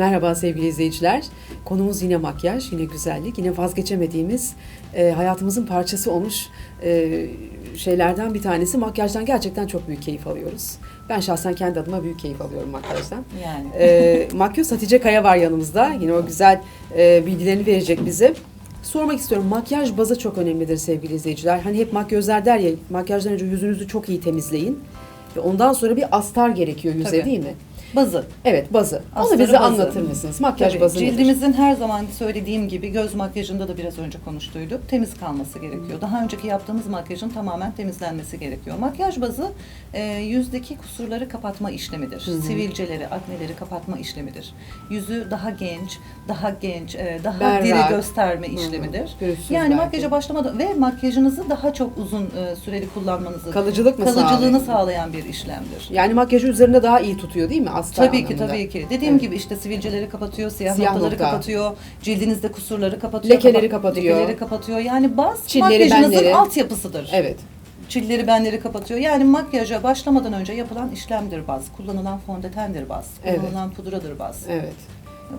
Merhaba sevgili izleyiciler. Konumuz yine makyaj, yine güzellik, yine vazgeçemediğimiz e, hayatımızın parçası olmuş e, şeylerden bir tanesi. Makyajdan gerçekten çok büyük keyif alıyoruz. Ben şahsen kendi adıma büyük keyif alıyorum makyajdan. Yani. E, makyöz Hatice Kaya var yanımızda. Yine o güzel e, bilgilerini verecek bize. Sormak istiyorum. Makyaj bazı çok önemlidir sevgili izleyiciler. Hani hep makyözler der ya makyajdan önce yüzünüzü çok iyi temizleyin. Ve ondan sonra bir astar gerekiyor yüze Tabii. değil mi? Bazı. Evet bazı. Onu Astarı bize bazı. anlatır mısınız? Makyaj Tabii, bazı nedir? Cildimizin her zaman söylediğim gibi göz makyajında da biraz önce konuştuyduk. Temiz kalması gerekiyor. Daha önceki yaptığımız makyajın tamamen temizlenmesi gerekiyor. Makyaj bazı e, yüzdeki kusurları kapatma işlemidir. Sivilceleri, akneleri kapatma işlemidir. Yüzü daha genç, daha genç, e, daha Berrak. diri gösterme işlemidir. Pürüzsüz Yani belki. makyaja başlamadan ve makyajınızı daha çok uzun e, süreli kullanmanızı, Kalıcılık mı kalıcılığını sağlayan bir işlemdir. Yani makyajı üzerinde daha iyi tutuyor değil mi? Astar Tabii ki anlamında. tabii ki. Dediğim Evet. gibi işte sivilceleri kapatıyor, siyah, Siyah noktaları nokta. kapatıyor, cildinizde kusurları kapatıyor, Lekeleri kapa- kapatıyor. Lekeleri kapatıyor. Yani baz Çilleri, makyajınızın benleri. altyapısıdır. Evet. Çilleri, benleri kapatıyor. Yani makyaja başlamadan önce yapılan işlemdir baz. Kullanılan fondötendir baz. Evet. Kullanılan pudradır baz. Evet.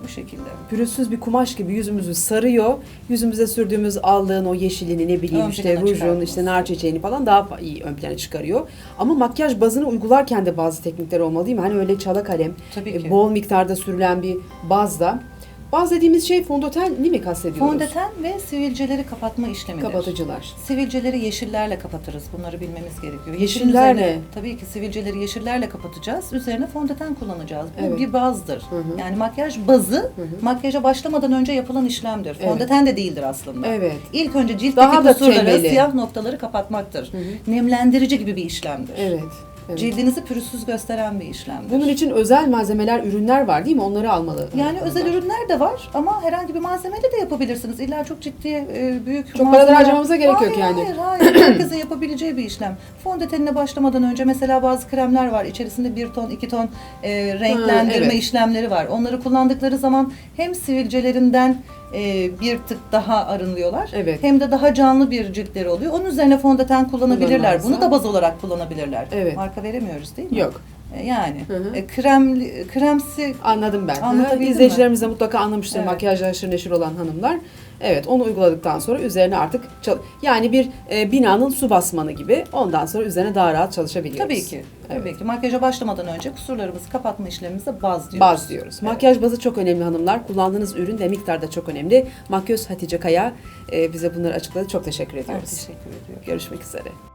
Bu şekilde. Pürüzsüz bir kumaş gibi yüzümüzü sarıyor. Yüzümüze sürdüğümüz allığın o yeşilini ne bileyim Ön işte plana rujun çıkartması. işte nar çiçeğini falan daha fa- iyi ön plana çıkarıyor. Ama makyaj bazını uygularken de bazı teknikler olmalı değil mi? Hani öyle çala kalem, Tabii e, ki. bol miktarda sürülen bir bazda. Baz dediğimiz şey fondötenli mi kastediyoruz? Fondöten ve sivilceleri kapatma işlemidir. Kapatıcılar. Sivilceleri yeşillerle kapatırız. Bunları bilmemiz gerekiyor. Yeşilin Yeşiller üzerine- ne? Tabii ki sivilceleri yeşillerle kapatacağız. Üzerine fondöten kullanacağız. Bu Evet. bir bazdır. Hı hı. Yani makyaj bazı makyaja başlamadan önce yapılan işlemdir. Evet. Fondöten de değildir aslında. Evet. İlk önce ciltteki Daha da kusurları, temeli. siyah noktaları kapatmaktır. Nemlendirici gibi bir işlemdir. Evet. Evet. Cildinizi pürüzsüz gösteren bir işlemdir. Bunun için özel malzemeler, ürünler var değil mi? Onları almalı. yani özel hanımlar. ürünler de var ama herhangi bir malzemeyle de yapabilirsiniz. İlla çok ciddi, e, büyük Çok paralar malzemeler- harcamamıza gerek yok hayır, yani. Hayır, hayır. Herkesin yapabileceği bir işlem. Fondötenine başlamadan önce mesela bazı kremler var. İçerisinde bir ton, iki ton e, renklendirme evet. işlemleri var. Onları kullandıkları zaman hem sivilcelerinden e, bir tık daha arınıyorlar. Evet. Hem de daha canlı bir ciltleri oluyor. Onun üzerine fondöten kullanabilirler. Kullanırlarsa- Bunu da baz olarak kullanabilirler. Evet. Marka veremiyoruz değil mi? Yok. E, Yani Hı hı. e, kremli, kremsi Anladım ben. Anlatabildim mi? İzleyicilerimiz de mutlaka anlamıştır Evet. makyajla haşır neşir olan hanımlar. Evet onu uyguladıktan sonra üzerine artık çal- yani bir e, binanın su basmanı gibi ondan sonra üzerine daha rahat çalışabiliyoruz. Tabii ki. Tabii Evet. ki. Makyaja başlamadan önce kusurlarımızı kapatma işlemimize baz diyoruz. Baz diyoruz. Evet. Makyaj bazı çok önemli hanımlar. Kullandığınız ürün ve miktar da çok önemli. Makyöz Hatice Kaya e, bize bunları açıkladı. Çok teşekkür Ben ediyoruz. teşekkür ediyorum. Görüşmek üzere.